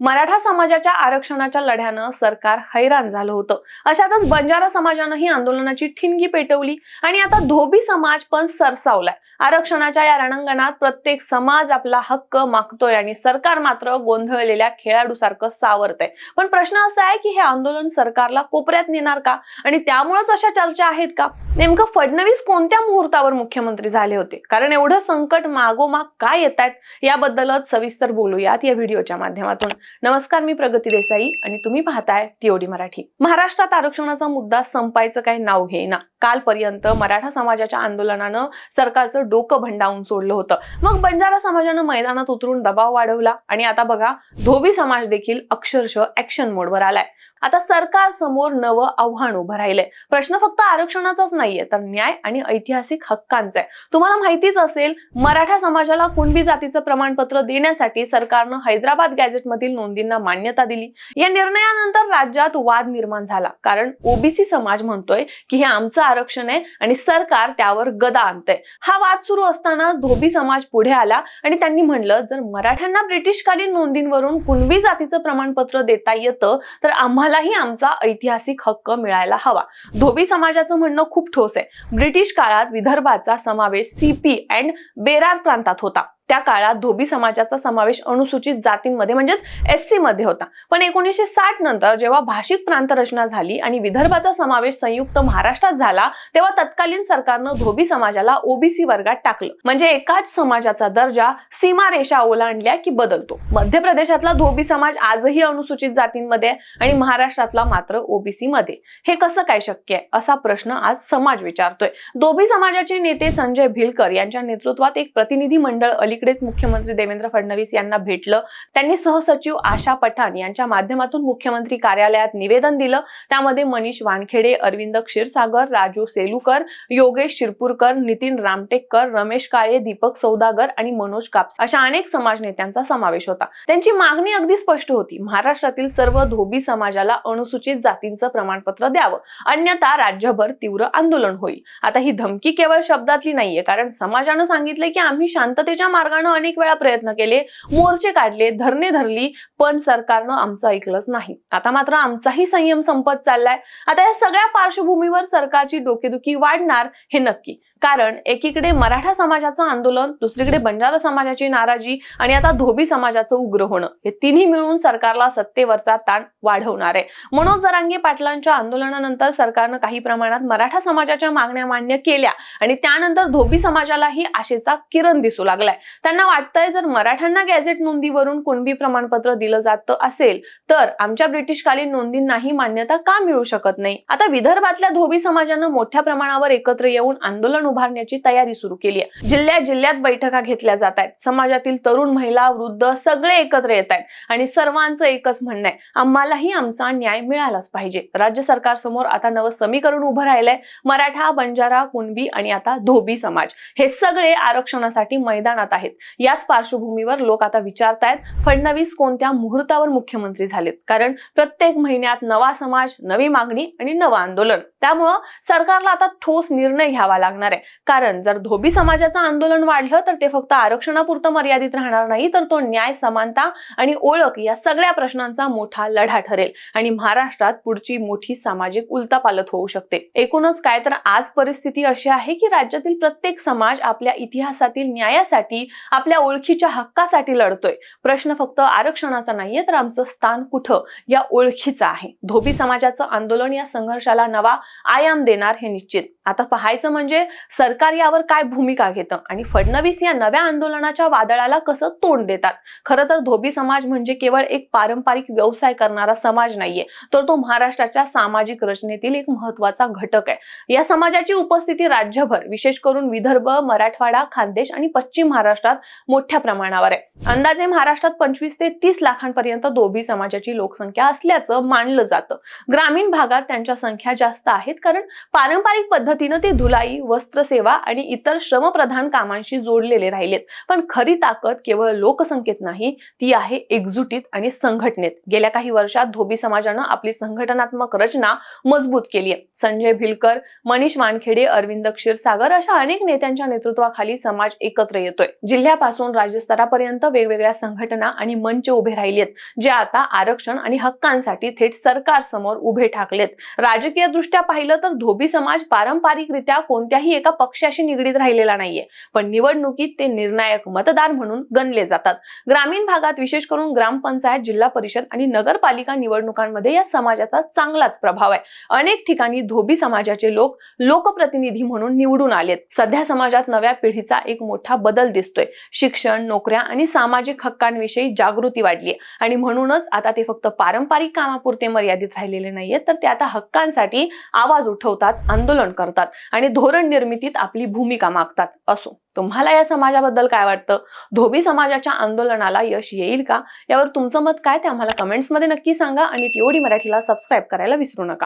मराठा समाजाच्या आरक्षणाच्या लढ्यानं सरकार हैराण झालं होतं. अशातच बंजारा समाजानं ही आंदोलनाची ठिणगी पेटवली आणि आता धोबी समाज पण सरसावलाय. आरक्षणाच्या या रणांगणात प्रत्येक समाज आपला हक्क मागतोय आणि सरकार मात्र गोंधळलेल्या खेळाडूसारखं सावरतंय. पण प्रश्न असा आहे की हे आंदोलन सरकारला कोपऱ्यात नेणार का? आणि त्यामुळेच अशा चर्चा आहेत का? नेमकं फडणवीस कोणत्या मुहूर्तावर मुख्यमंत्री झाले होते? कारण एवढं संकट मागोमाग काय येत आहेत याबद्दलच सविस्तर बोलूयात या व्हिडिओच्या माध्यमातून. नमस्कार मी प्रगती देसाई आणि तुम्ही पाहताय टीओडी मराठी. महाराष्ट्रात आरक्षणाचा मुद्दा संपायचं काही नाव घेईना. कालपर्यंत मराठा समाजाच्या आंदोलनानं सरकारचं डोकं भंडावून सोडलं होतं. मग बंजारा समाजानं मैदानात उतरून दबाव वाढवला आणि आता बघा धोबी समाज देखील अक्षरशः ऍक्शन मोडवर आलाय. आता सरकार समोर नवं आव्हान उभं राहिलंय. प्रश्न फक्त आरक्षणाचाच नाहीये तर न्याय आणि ऐतिहासिक हक्कांचा आहे. तुम्हाला माहितीच असेल मराठा समाजाला कुणबी जातीचं प्रमाणपत्र देण्यासाठी सरकारनं हैदराबाद गॅझेटमधील नोंदींना मान्यता दिली. या निर्णयानंतर राज्यात वाद निर्माण झाला. कारण ओबीसी समाज म्हणतोय की हे आमचं आरक्षण आहे आणि सरकार त्यावर गदा आणतंय. हा वाद सुरू असतानाच धोबी समाज पुढे आला आणि त्यांनी म्हणलं जर मराठ्यांना ब्रिटिशकालीन नोंदींवरून कुणबी जातीचं प्रमाणपत्र देता येतं तर आम्हालाही आमचा ऐतिहासिक हक्क मिळायला हवा. धोबी समाजाचं म्हणणं खूप ठोस आहे. ब्रिटिश काळात विदर्भाचा समावेश सीपी अँड बेरार प्रांतात होता. त्या काळात धोबी समाजाचा समावेश अनुसूचित जातींमध्ये म्हणजेच एस सी मध्ये होता. पण एकोणीसशे साठ नंतर जेव्हा भाषिक प्रांत रचना झाली आणि विदर्भाचा समावेश संयुक्त महाराष्ट्रात झाला तेव्हा तत्कालीन सरकारनं धोबी समाजाला ओबीसी वर्गात टाकलं. म्हणजे एकाच समाजाचा दर्जा सीमारेषा ओलांडल्या की बदलतो. मध्य प्रदेशातला धोबी समाज आजही अनुसूचित जातींमध्ये आणि महाराष्ट्रातला मात्र ओबीसी मध्ये हे कसं काय शक्य आहे? असा प्रश्न आज समाज विचारतोय. धोबी समाजाचे नेते संजय भिलकर यांच्या नेतृत्वात एक प्रतिनिधी मंडळ अली अलीकडेच मुख्यमंत्री देवेंद्र फडणवीस यांना भेटलं. त्यांनी सहसचिव आशा पठाण यांच्या माध्यमातून मुख्यमंत्री कार्यालयात निवेदन दिलं. त्यामध्ये मनीष वानखेडे अरविंद क्षीरसागर राजू सेलूकर योगेश शिरपूरकर नितीन रामटेककर रमेश काळे दीपक सौदागर आणि मनोज कापस अशा अनेक समाज नेत्यांचा समावेश होता. त्यांची मागणी अगदी स्पष्ट होती. महाराष्ट्रातील सर्व धोबी समाजाला अनुसूचित जातींचं प्रमाणपत्र द्यावं. अन्यथा राज्यभर तीव्र आंदोलन होईल. आता ही धमकी केवळ शब्दातली नाहीये कारण समाजानं सांगितलंय की आम्ही शांततेच्या मार्गानं अनेक वेळा प्रयत्न केले मोर्चे काढले धरणे धरली पण सरकारनं आमचं ऐकलंच नाही. आता मात्र आमचाही संयम संपत चाललाय. आता या सगळ्या पार्श्वभूमीवर सरकारची डोकेदुखी वाढणार हे नक्की. कारण एकीकडे मराठा समाजाचं आंदोलन दुसरीकडे बंजारा समाजाची नाराजी आणि आता धोबी समाजाचं उग्र होणं हे तिन्ही मिळून सरकारला सत्तेवरचा ताण वाढवणार आहे. मनोज जरांगे पाटलांच्या आंदोलनानंतर सरकारनं काही प्रमाणात मराठा समाजाच्या मागण्या मान्य केल्या आणि त्यानंतर धोबी समाजालाही आशेचा किरण दिसू लागलाय. त्यांना वाटतंय जर मराठ्यांना गॅझेट नोंदीवरून कुणबी प्रमाणपत्र दिलं जातं असेल तर आमच्या ब्रिटिशकालीन नोंदींनाही मान्यता का मिळू शकत नाही? आता विदर्भातल्या धोबी समाजानं मोठ्या प्रमाणावर एकत्र येऊन आंदोलन उभारण्याची तयारी सुरू केली आहे. जिल्ह्यात जिल्ह्यात बैठका घेतल्या जात आहेत. समाजातील तरुण महिला वृद्ध सगळे एकत्र येत आहेत आणि सर्वांचं एकच म्हणणं आहे आम्हालाही आमचा न्याय मिळालाच पाहिजे. राज्य सरकार समोर आता नवं समीकरण उभं राहिलंय मराठा बंजारा कुणबी आणि आता धोबी समाज. हे सगळे आरक्षणासाठी मैदानात आहेत. याच पार्श्वभूमीवर लोक आता विचारतायत फडणवीस कोणत्या मुहूर्तावर मुख्यमंत्री झालेत? कारण प्रत्येक महिन्यात नवा समाज नवी मागणी आणि नवं आंदोलन. त्यामुळं सरकारला आता ठोस निर्णय घ्यावा लागणार आहे. कारण जर धोबी समाजाचं आंदोलन वाढलं तर ते फक्त आरक्षणापुरतं मर्यादित राहणार नाही तर तो न्याय समानता आणि ओळख या सगळ्या प्रश्नांचा मोठा लढा ठरेल आणि महाराष्ट्रात पुढची मोठी सामाजिक उलतापालत होऊ शकते. एकूणच काय तर आज परिस्थिती अशी आहे की राज्यातील प्रत्येक समाज आपल्या इतिहासातील न्यायासाठी आपल्या ओळखीच्या हक्कासाठी लढतोय. प्रश्न फक्त आरक्षणाचा नाहीये तर आमचं स्थान कुठं? या ओळखीचं आहे. धोबी समाजाचं आंदोलन या संघर्षाला नवा आयाम देणार हे निश्चित. आता पाहायचं म्हणजे सरकार यावर काय भूमिका घेतं? आणि फडणवीस या नव्या आंदोलनाच्या वादळाला कसं तोंड देतात? खरं तर धोबी समाज म्हणजे केवळ एक पारंपरिक व्यवसाय करणारा समाज नाहीये तर तो महाराष्ट्राच्या सामाजिक रचनेतील एक महत्त्वाचा घटक आहे. या समाजाची उपस्थिती राज्यभर विशेष करून विदर्भ मराठवाडा खानदेश आणि पश्चिम महाराष्ट्र महाराष्ट्रात मोठ्या प्रमाणावर आहे. अंदाजे महाराष्ट्रात पंचवीस ते तीस लाखांपर्यंत धोबी समाजाची लोकसंख्या असल्याचं मानलं जातं. ग्रामीण भागात त्यांच्या संख्या जास्त आहेत कारण पारंपरिक पद्धतीनं ते धुलाई वस्त्रसेवा आणि इतर श्रमप्रधान कामांशी जोडलेले राहिलेत. पण खरी ताकद केवळ लोकसंख्येत नाही ती आहे एकजुटीत आणि संघटनेत. गेल्या काही वर्षात धोबी समाजानं आपली संघटनात्मक रचना मजबूत केली आहे. संजय भिलकर मनीष वानखेडे अरविंद क्षीरसागर अशा अनेक नेत्यांच्या नेतृत्वाखाली समाज एकत्र येतोय. जिल्ह्यापासून राज्यस्तरापर्यंत वेगवेगळ्या संघटना आणि मंच उभे राहिलेत जे आता आरक्षण आणि हक्कांसाठी थेट सरकार समोर उभे ठाकलेत. राजकीय दृष्ट्या पाहिलं तर धोबी समाज पारंपरिकरित्या कोणत्याही एका पक्षाशी निगडीत राहिलेला नाहीये पण निवडणुकीत ते निर्णायक मतदार म्हणून गणले जातात. ग्रामीण भागात विशेष करून ग्रामपंचायत जिल्हा परिषद आणि नगरपालिका निवडणुकांमध्ये या समाजाचा चांगलाच प्रभाव आहे. अनेक ठिकाणी धोबी समाजाचे लोक लोकप्रतिनिधी म्हणून निवडून आलेत. सध्या समाजात नव्या पिढीचा एक मोठा बदल दिसतो दिसतोय. शिक्षण नोकऱ्या आणि सामाजिक हक्कांविषयी जागृती वाढली आणि म्हणूनच आता ते फक्त पारंपरिक कामापुरते मर्यादित राहिलेले नाहीयेत तर ते आता हक्कांसाठी आवाज उठवतात आंदोलन करतात आणि धोरण निर्मितीत आपली भूमिका मागतात. असो तुम्हाला या समाजाबद्दल काय वाटतं? धोबी समाजाच्या आंदोलनाला यश येईल का? यावर तुमचं मत काय? ते आम्हाला कमेंट्समध्ये नक्की सांगा आणि टीओडी मराठीला सबस्क्राईब करायला विसरू नका.